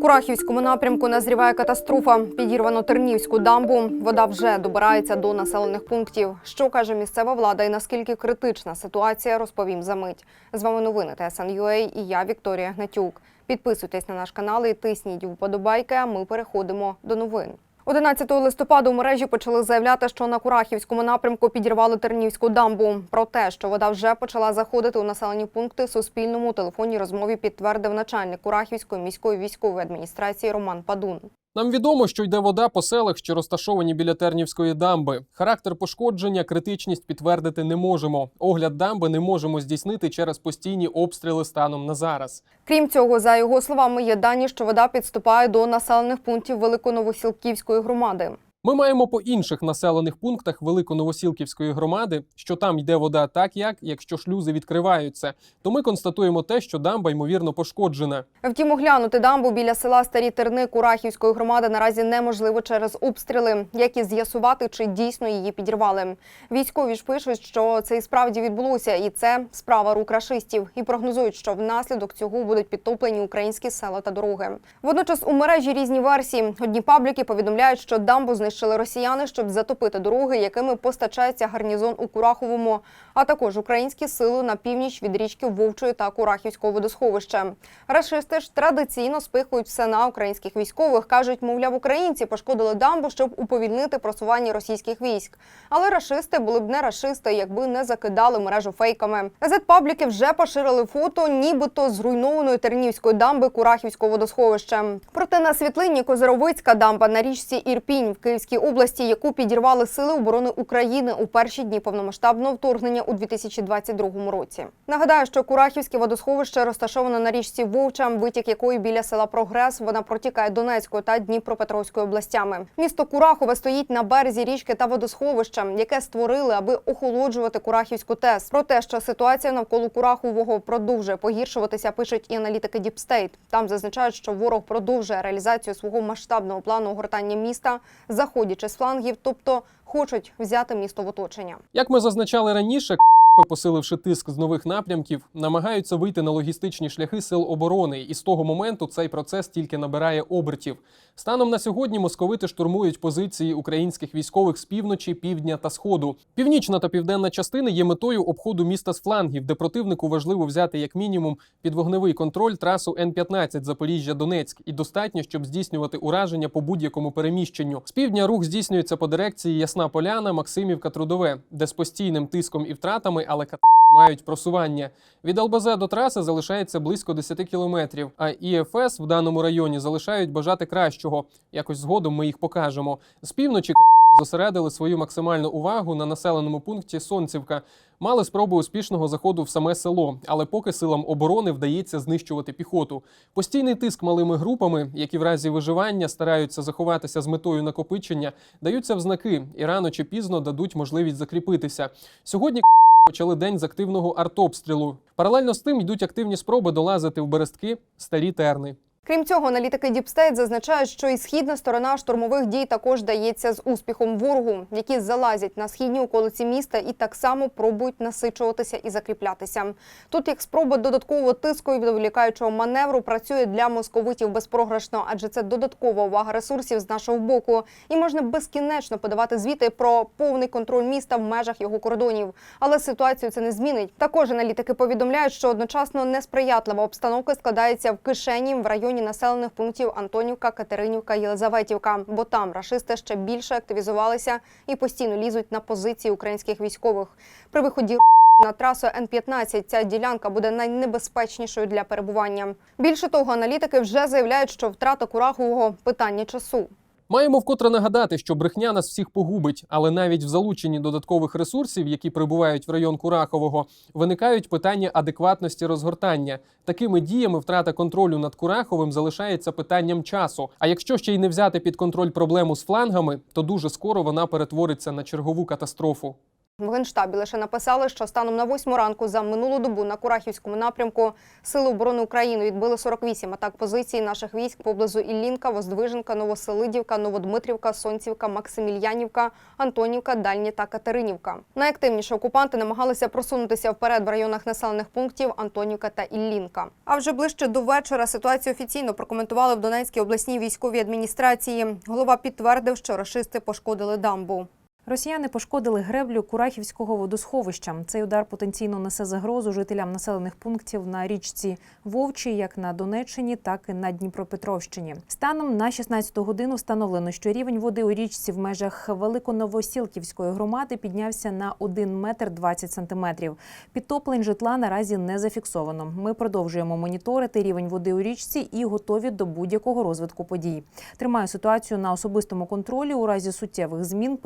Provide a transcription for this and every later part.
Курахівському напрямку назріває катастрофа. Підірвано Тернівську дамбу. Вода вже добирається до населених пунктів. Що каже місцева влада і наскільки критична ситуація, розповім за мить. З вами новини ТСНЮА і я Вікторія Гнатюк. Підписуйтесь на наш канал і тисніть вподобайки. А ми переходимо до новин. 11 листопада у мережі почали заявляти, що на Курахівському напрямку підірвали Тернівську дамбу. Про те, що вода вже почала заходити у населені пункти, Суспільному у телефонній розмові підтвердив начальник Курахівської міської військової адміністрації Роман Падун. Нам відомо, що йде вода по селах, що розташовані біля Тернівської дамби. Характер пошкодження, критичність підтвердити не можемо. Огляд дамби не можемо здійснити через постійні обстріли станом на зараз. Крім цього, за його словами, є дані, що вода підступає до населених пунктів Великоновосілківської громади. Ми маємо по інших населених пунктах Великоновосілківської громади, що там йде вода так, як якщо шлюзи відкриваються. То ми констатуємо те, що дамба ймовірно пошкоджена. Втім, оглянути дамбу біля села Старі Терни Курахівської громади наразі неможливо через обстріли, як і з'ясувати, чи дійсно її підірвали. Військові ж пишуть, що це і справді відбулося, і це справа рук рашистів. І прогнозують, що внаслідок цього будуть підтоплені українські села та дороги. Водночас у мережі різні версії. Одні пабліки повідомляють, що дамбу знищили росіяни, щоб затопити дороги, якими постачається гарнізон у Кураховому, а також українські сили на північ від річки Вовчої та Курахівського водосховища. Рашисти ж традиційно спихують все на українських військових. кажуть, мовляв, українці пошкодили дамбу, щоб уповільнити просування російських військ. Але рашисти були б не рашисти, якби не закидали мережу фейками. Зет-пабліки вже поширили фото, нібито зруйнованої Тернівської дамби Курахівського водосховища. Проте на світлині Козаровицька дамба на річці Ірпінь в Київській області, яку підірвали сили оборони України у перші дні повномасштабного вторгнення у 2022 році. Нагадаю, що Курахівське водосховище розташоване на річці Вовча, витік якої біля села Прогрес вона протікає Донецькою та Дніпропетровською областями. Місто Курахове стоїть на березі річки та водосховища, яке створили, аби охолоджувати Курахівську ТЕС. Про те, що ситуація навколо Курахового продовжує погіршуватися, пишуть і аналітики State. Там зазначають, що ворог продовжує реалізацію свого масштабного плану огортання міста, заходячи з флангів, тобто хочуть взяти місто в оточення. Як ми зазначали раніше, посиливши тиск з нових напрямків, намагаються вийти на логістичні шляхи сил оборони, і з того моменту цей процес тільки набирає обертів. Станом на сьогодні московити штурмують позиції українських військових з півночі, півдня та сходу. Північна та південна частини є метою обходу міста з флангів, де противнику важливо взяти як мінімум під вогневий контроль трасу Н-15 Запоріжжя-Донецьк, і достатньо, щоб здійснювати ураження по будь-якому переміщенню. З півдня рух здійснюється по дирекції Ясна Поляна, Максимівка, Трудове, де з постійним тиском і втратами, але кат мають просування. Від ЛБЗ до траси залишається близько 10 кілометрів. А ІФС в даному районі залишають бажати кращого. Якось згодом ми їх покажемо. З півночі зосередили свою максимальну увагу на населеному пункті Сонцівка. Мали спробу успішного заходу в саме село, але поки силам оборони вдається знищувати піхоту. Постійний тиск малими групами, які в разі виживання стараються заховатися з метою накопичення, даються в знаки і рано чи пізно дадуть можливість закріпитися. Сьогодні почали день з активного артобстрілу. Паралельно з тим йдуть активні спроби долазити в берестки старі терни. Крім цього, аналітики State зазначають, що і східна сторона штурмових дій також дається з успіхом ворогу, які залазять на східні околиці міста і так само пробують насичуватися і закріплятися. Тут як спроба додаткового тиску і відволікаючого маневру працює для московитів безпрограшно, адже це додаткова увага ресурсів з нашого боку, і можна безкінечно подавати звіти про повний контроль міста в межах його кордонів. Але ситуацію це не змінить. Також аналітики повідомляють, що одночасно несприятлива обстановка складається в кишені в районі населених пунктів Антонівка, Катеринівка, Єлизаветівка, бо там рашисти ще більше активізувалися і постійно лізуть на позиції українських військових. При виході на трасу Н-15 ця ділянка буде найнебезпечнішою для перебування. Більше того, аналітики вже заявляють, що втрата Курахового – питання часу. Маємо вкотре нагадати, що брехня нас всіх погубить, але навіть в залученні додаткових ресурсів, які прибувають в район Курахового, виникають питання адекватності розгортання. Такими діями втрата контролю над Кураховим залишається питанням часу. А якщо ще й не взяти під контроль проблему з флангами, то дуже скоро вона перетвориться на чергову катастрофу. В генштабі лише написали, що станом на 8 ранку за минулу добу на Курахівському напрямку Сили оборони України відбили 48 атак позицій наших військ поблизу Іллінка, Воздвиженка, Новоселидівка, Новодмитрівка, Сонцівка, Максимільянівка, Антонівка, Дальні та Катеринівка. Найактивніше окупанти намагалися просунутися вперед в районах населених пунктів Антонівка та Іллінка. А вже ближче до вечора ситуацію офіційно прокоментували в Донецькій обласній військовій адміністрації. Голова підтвердив, що рашисти пошкодили дамбу. Росіяни пошкодили греблю Курахівського водосховища. Цей удар потенційно несе загрозу жителям населених пунктів на річці Вовчі, як на Донеччині, так і на Дніпропетровщині. Станом на 16 годину встановлено, що рівень води у річці в межах Великоновосілківської громади піднявся на 1 метр 20 сантиметрів. Підтоплень житла наразі не зафіксовано. Ми продовжуємо моніторити рівень води у річці і готові до будь-якого розвитку подій. Тримаю ситуацію на особистому контролі. У разі суттєвих змін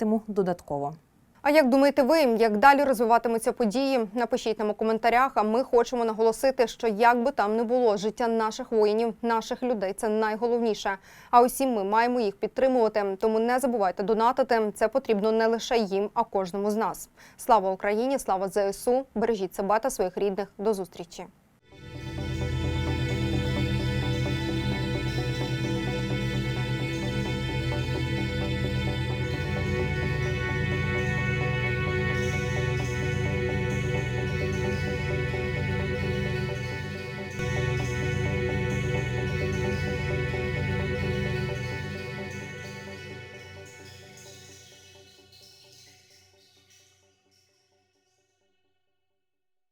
повідомлятиму додатково. А як думаєте ви, як далі розвиватимуться події? Напишіть нам у коментарях. А ми хочемо наголосити, що як би там не було, життя наших воїнів, наших людей це найголовніше. А усім ми маємо їх підтримувати. Тому не забувайте донатити. Це потрібно не лише їм, а кожному з нас. Слава Україні! Слава ЗСУ! Бережіть себе та своїх рідних. До зустрічі!